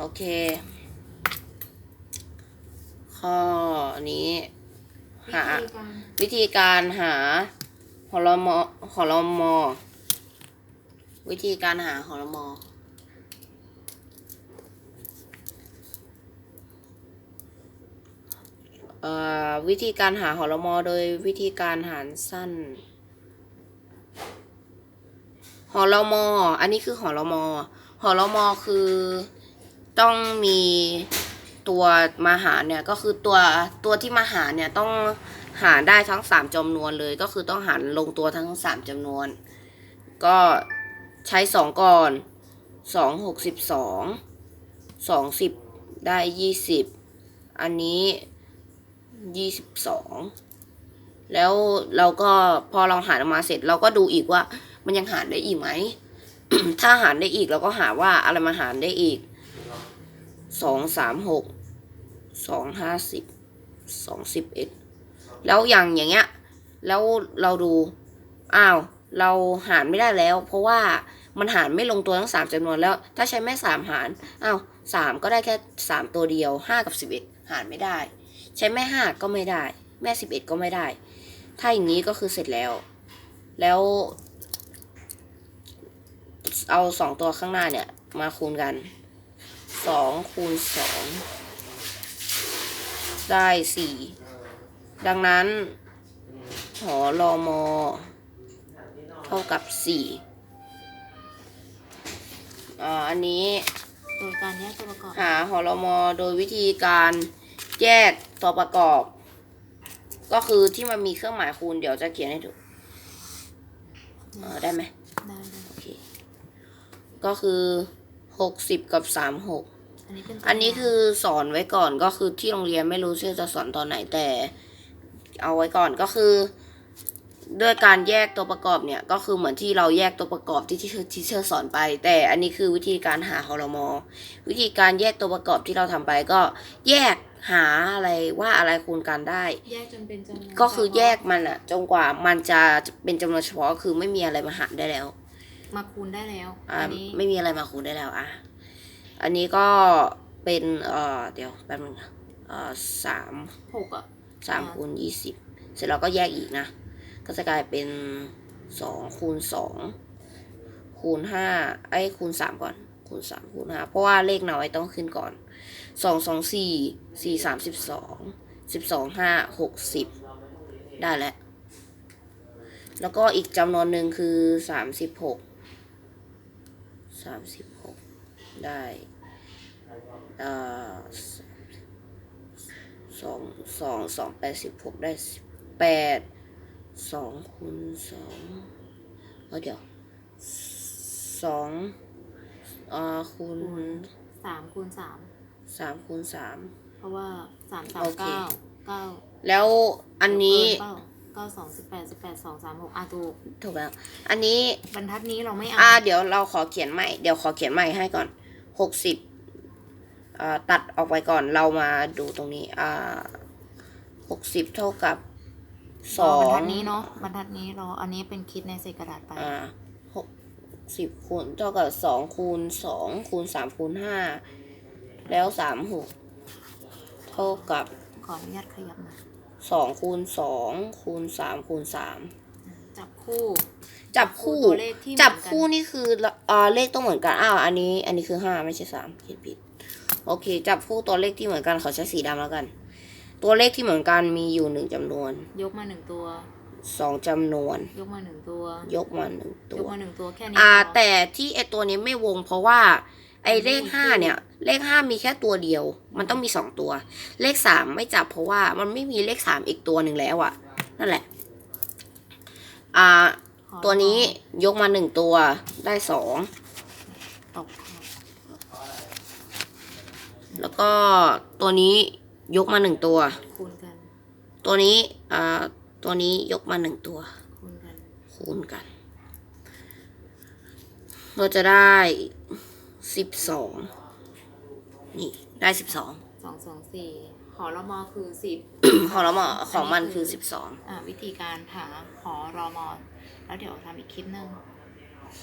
โอเค ข้อนี้หาวิธีการวิธีกาหาหอลมอหอลมอ วิธีการหาหอลมอเอ่อวิธีการหาหอลมอโดยวิธีการหารสั้นหอลมอ อันนี้คือหอลมอหอลมอคือ ต้องมีตัวมาหารเนี่ยก็คือตัวตัวที่มาหารเนี่ยต้องหารได้ทั้งสามจำนวนเลยก็คือต้องหารลงตัวทั้งสามจำนวน ก็ใช้สองก่อนสองหกสิบสองสองสิบได้ยี่สิบอันนี้ยี่สิบสองแล้วเราก็พอเราหารออกมาเสร็จเราก็ดูอีกว่ามันยังหารได้อีกไหม ถ้าหารได้อีกเราก็หาว่าอะไรมาหารได้อีก สองสามหกสองห้าสิบสองสิบเอ็ดแล้วอย่างอย่างเงี้ย แล้วเราดู อ้าว เราหารไม่ได้แล้ว เพราะว่ามันหารไม่ลงตัวทั้งสามจำนวนแล้ว ถ้าใช้แม่สามหาร อ้าวสามก็ได้แค่สามตัวเดียวห้ากับสิบเอ็ดหารไม่ได้ ใช้แม่ห้าก็ไม่ได้ แม่สิบเอ็ดก็ไม่ได้ ถ้าอย่างนี้ก็คือเสร็จแล้ว แล้ว เอาสองตัวข้างหน้าเนี่ย มาคูณกัน สองคูณสองได้สี่ดังนั้น หอรอมอเท่ากับสี่อ่าอันนี้โดยการแยกตัวประกอบหาหอรมอโดยวิธีการแยกตัวประกอบ ก็คือที่มันมีเครื่องหมายคูณเดี๋ยวจะเขียนให้ดูเออได้ไหมได้ได้โอเคก็คือ หกสิบกับสามหกอันนี้เป็นตัวอันนี้คือสอนไว้ก่อนก็คือที่โรงเรียนไม่รู้ชื่อจะสอนตอนไหนแต่ เอาไว้ก่อนก็คือ ด้วยการแยกตัวประกอบเนี่ย ก็คือเหมือนที่เราแยกตัวประกอบที่ที่ที่เชอร์สอนไป แต่อันนี้คือวิธีการหาฮอลมอวิธีการแยกตัวประกอบที่เราทำไปก็แยกหาอะไรว่าอะไรคูณกันได้ แยกจนเป็นจำนวนก็คือแยกมันอะจนกว่ามันจะเป็นจำนวนเฉพาะคือไม่มีอะไรมาหารได้แล้ว มาคูณได้แล้วอ่าอันนี้ไม่มีอะไรมาคูณได้แล้วอะอันนี้ก็เป็นเอ่อเดี๋ยวแป๊บนึงนะเอ่อสามหกอะ สามอ่า คูณยี่สิบเสร็จแล้วก็แยกอีกนะ ก็จะกลายเป็นสองคูณสองคูณห้าไอ้ยคูณสามก่อน คูณสามคูณห้าเพราะว่าเลขน้อยต้องขึ้นก่อนสองสองสี่สี่สามสิบสองสิบสองห้าหกสิบได้แล้ว แล้วก็อีกจำนวนหนึ่งคือสามสิบหก สามสิบหกได้เอ่อสองสองสองแปดสิบหกได้สิบแปดสองคูณสองเอาเดี๋ยวสองเอ่อคูณสามคูณสามสามคูณสามเพราะว่าสามสามโอเคเก้าเก้าแล้วอันนี้เก้าเก้าสองสิบแปดสิบแปดสองสามหกอะถูกถูกแล้ว อันนี้บรรทัดนี้เราไม่เอาอ่าเดี๋ยวเราขอเขียนใหม่ เดี๋ยวขอเขียนใหม่ให้ก่อนหกสิบอ่าตัดออกไปก่อนเรามาดูตรงนี้อ่าหกสิบเท่ากับสรออบรรงทัดนี้เนาะบรรทัดนี้รออันนี้เป็นคิดในเศษกระดาษไป อ่าหกสิบคูณเท่ากับสองคูณสองคูณสามคูณห้าแล้วสามหกเท่ากับ ขออนุญาตขยับหน่อย สองคูณสองคูณสามคูณสามจับคู่ จับคู่ ตัวเลขที่เหมือนกันจับคู่นี่คืออ่าเลขต้องเหมือนกัน อ้าว อันนี้ อันนี้คือห้าไม่ใช่สามผิดผิด โอเค จับคู่ตัวเลขที่เหมือนกันขอใช้สีดำแล้วกัน ตัวเลขที่เหมือนกันมีอยู่หนึ่งจำนวน ยกมาหนึ่งตัว สองจำนวน ยกมาหนึ่งตัว ยกมาหนึ่งตัยวกมาหนึ่งตัวแค่นี้อ่าพแต่ที่ไอตัวนี้ไม่วงเพราะว่า ไอเลขห้าเนี่ย เลขห้ามีแค่ตัวเดียว มันต้องมีสองตัว เลขสามไม่จับเพราะว่ามันไม่มีเลขสามอีกตัวหนึ่งแล้วอะนั่นแหละ อ่าขอตัวนี้ยกมาหนึ่งตัวได้สองตกแล้วก็ตัวนี้ยกมาหนึ่งตัว คูณกัน ตัวนี้อ่าตัวนี้ยกมาหนึ่งตัว คูณกัน คูณกัน เราจะได้ สิบสองนี่ได้สิบสองสองสองสี่หอรมอคือสิบของเราของมันคือสิบสอง อ่าวิธีการหาหอรอมอแล้วเดี๋ยวทำอีกคลิปหนึ่ง